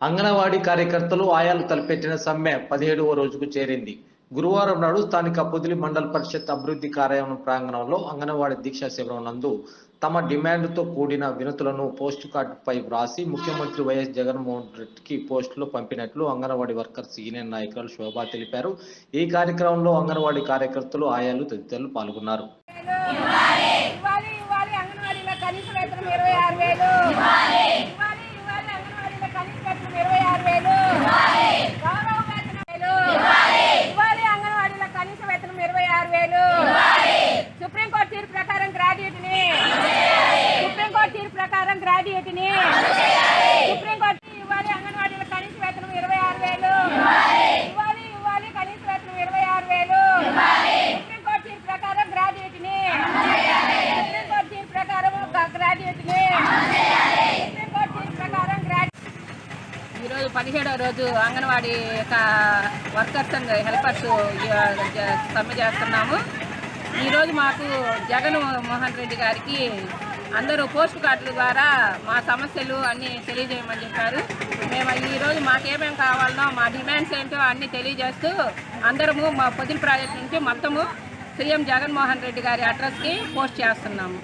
అంగన్వాడీ కార్యకర్తలు ఆయాలు తలపెట్టిన సమ్మె పదిహేడవ రోజుకు చేరింది. గురువారం నాడు స్థానిక పొదిలి మండల పరిషత్ అభివృద్ధి కార్యాలయం ప్రాంగణంలో అంగన్వాడీ దీక్షా శిబిరం నందు తమ డిమాండ్తో కూడిన వినతులను పోస్ట్ కార్డుపై వ్రాసి ముఖ్యమంత్రి వైఎస్ జగన్మోహన్ రెడ్డికి పోస్టులు పంపినట్లు అంగన్వాడీ వర్కర్స్ యూనియన్ నాయకులు శోభా తెలిపారు. ఈ కార్యక్రమంలో అంగన్వాడీ కార్యకర్తలు ఆయాలు తదితరులు పాల్గొన్నారు ఇవ్వాలి ఇవ్వాలి అంగన్వాడీలో కనీస వేతనం ఇరవై ఆరు వేలు ఇవ్వాలి ఇవ్వాలి అంగన్వాడీలో కనీస వేతనం ఇరవై ఆరు వేలు గౌరవ వేతనం వేలు ఇవ్వాలి అంగన్వాడీలో కనీస వేతనం ఇరవై ఆరు వేలు సుప్రీంకోర్టు తీర్పు ప్రకారం గ్రాడ్యుయేట్ని సుప్రీంకోర్టు తీర్పు ప్రకారం గ్రాడ్యుయేట్ని సుప్రీంకోర్టు ఇవ్వాలి అంగన్వాడీల కనీస వేతనం ఇరవై ఆరు వేలు. ఇవ్వాలి ఇవ్వాలి కనీస వేతనం ఇరవై ఆరు వేలు. సుప్రీంకోర్టు తీర్పు ప్రకారం గ్రాడ్యుయేట్ని సుప్రీంకోర్టు తీర్పు ప్రకారం గ్రాడ్యుయేట్ని సుప్రీంకోర్టు తీర్పు ప్రకారం గ్రాడ్యుయేట్ ఈరోజు పదిహేడవ రోజు అంగన్వాడీ యొక్క వర్కర్స్ అండ్ హెల్పర్స్ సమ్మె చేస్తున్నాము. ఈరోజు మాకు జగన్ మోహన్ రెడ్డి గారికి అందరూ పోస్ట్ కార్డుల ద్వారా మా సమస్యలు అన్నీ తెలియజేయమని చెప్పారు. మేము ఈరోజు మాకేమేమి కావాలనో మా డిమాండ్స్ ఏంటో అన్నీ తెలియజేస్తూ అందరము మా పొదిలి ప్రాజెక్ట్ నుంచి మొత్తము సీఎం జగన్మోహన్ రెడ్డి గారి అడ్రస్కి పోస్ట్ చేస్తున్నాము.